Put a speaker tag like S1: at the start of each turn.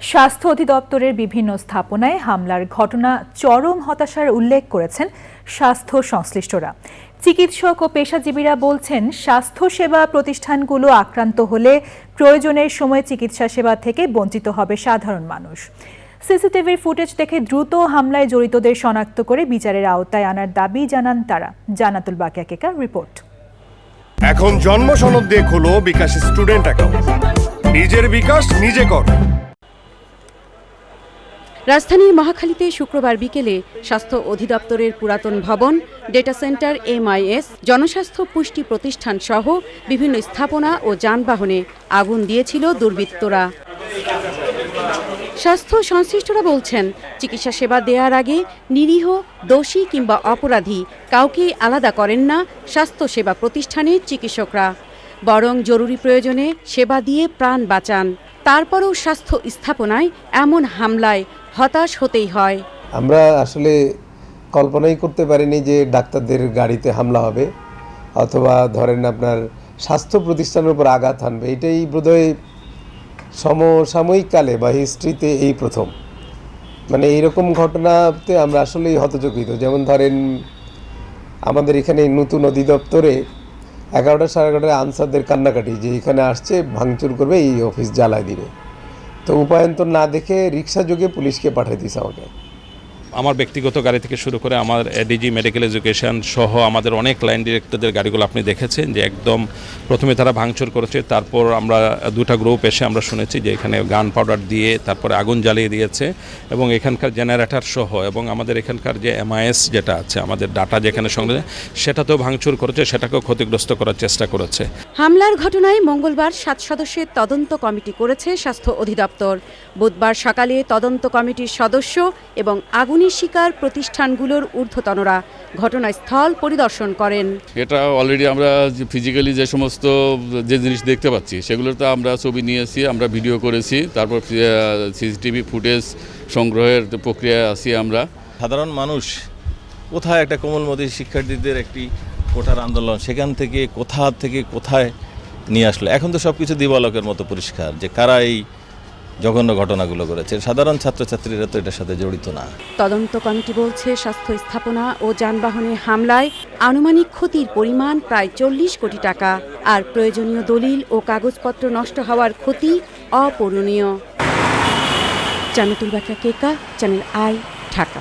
S1: স্বাস্থ্য অধিদপ্তরের বিভিন্ন স্থাপনায় হামলার ঘটনা চরম হতাশার উল্লেখ করেছেন স্বাস্থ্য সংশ্লিষ্টরা। চিকিৎসক ও পেশাজীবীরা বলছেন স্বাস্থ্যসেবা প্রতিষ্ঠানগুলো আক্রান্ত হলে প্রয়োজনের সময় চিকিৎসা সেবা থেকে বঞ্চিত হবে সাধারণ মানুষ। সিসিটিভির ফুটেজ দেখে দ্রুত হামলায় জড়িতদের শনাক্ত করে বিচারের আওতায় আনার দাবি জানান তারা। জানাতুল বাকিয়া রিপোর্ট।
S2: এখন জন্ম সনদ দিয়ে খোলো বিকাশ স্টুডেন্ট অ্যাকাউন্ট। নিজের বিকাশ নিজে কর।
S3: রাজধানীর মহাখালীতে শুক্রবার বিকেলে স্বাস্থ্য অধিদপ্তরের পুরাতন ভবন ডেটা সেন্টার এমআইএস জনস্বাস্থ্য পুষ্টি প্রতিষ্ঠান সহ বিভিন্ন স্থাপনা ও যানবাহনে আগুন দিয়েছিল দুর্বৃত্তরা। স্বাস্থ্য সংশ্লিষ্টরা বলছেন, চিকিৎসা সেবা দেওয়ার আগে নিরীহ, দোষী কিংবা অপরাধী কাউকেই আলাদা করেন না স্বাস্থ্য সেবা প্রতিষ্ঠানের চিকিৎসকরা। বরং জরুরি প্রয়োজনে সেবা দিয়ে প্রাণ বাঁচান। তারপরও স্বাস্থ্য স্থাপনায় এমন হামলায় হতাশ হতেই হয়।
S4: আমরা আসলে কল্পনাই করতে পারিনি যে ডাক্তারদের গাড়িতে হামলা হবে, অথবা ধরেন আপনার স্বাস্থ্য প্রতিষ্ঠানের উপর আঘাত হানবে। এটাই বোধহয় সমসাময়িক কালে বা হিস্ট্রিতে এই প্রথম। মানে এইরকম ঘটনাতে আমরা আসলেই হতচকিত। যেমন ধরেন আমাদের এখানে নতুন অধিদপ্তরে এগারোটা সাড়ে এগারোটায় আনসারদের কান্নাকাটি, যে এখানে আসছে, ভাঙচুর করবে, এই অফিস জ্বালায় দিবে। তো উপায়ন্তর না দেখে রিক্সা যোগে পুলিশকে পাঠিয়ে দিস আমাকে।
S5: আমার ব্যক্তিগত গাড়ি থেকে শুরু করে আমার এডিজি মেডিকেল এডুকেশন সহ আমাদের অনেক লাইন ডিরেক্টরদের গাড়িগুলো আপনি দেখেছেন যে একদম প্রথমে তারা ভাঙচুর করেছে, তারপর আমরা দুটা গ্রুপ এসে আমরা শুনেছি যে এখানে গান পাউডার দিয়ে তারপরে আগুন জ্বালিয়ে দিয়েছে এবং এখানকার জেনারেটর সহ এবং আমাদের এখানকার যে এমআইএস যেটা আছে, আমাদের ডাটা যেখানে সঙ্গে সেটাতেও ভাঙচুর করেছে, সেটাকেও ক্ষতিগ্রস্ত করার চেষ্টা করেছে।
S3: হামলার ঘটনায় মঙ্গলবার সাত সদস্যের তদন্ত কমিটি করেছে স্বাস্থ্য অধিদপ্তর। বুধবার সকালে তদন্ত কমিটির সদস্য এবং আগুনের শিকার প্রতিষ্ঠানগুলোর ঊর্ধ্বতনরা ঘটনাস্থল পরিদর্শন করেন।
S6: এটা অলরেডি আমরা ফিজিক্যালি যে সমস্ত যে জিনিস দেখতে পাচ্ছি সেগুলোর তো আমরা ছবি নিয়েছি আমরা ভিডিও করেছি তারপর সিসিটিভি ফুটেজ সংগ্রহের প্রক্রিয়ায় আছি আমরা।
S7: সাধারণ মানুষ কোথায় একটা কোমলমতি শিক্ষার্থীদের একটি কোঠার আন্দোলন সেখান থেকে কোথা থেকে কোথায় নিয়ে আসলো? এখন তো সব কিছু দিবালকের মতো পরিষ্কার যে কারা এই জঘন্য ঘটনাগুলো করেছে। সাধারণ ছাত্রছাত্রীরা তো এটার সাথে জড়িত না।
S3: তদন্ত কমিটি বলছে স্বাস্থ্য স্থাপনা ও যানবাহনে হামলায়? আনুমানিক ক্ষতির পরিমাণ প্রায় চল্লিশ কোটি টাকা। আর প্রয়োজনীয় দলিল ও কাগজপত্র নষ্ট হওয়ার ক্ষতি অপূরণীয়। জানাতুল বাকা কেকা চ্যানেল আই, ঢাকা।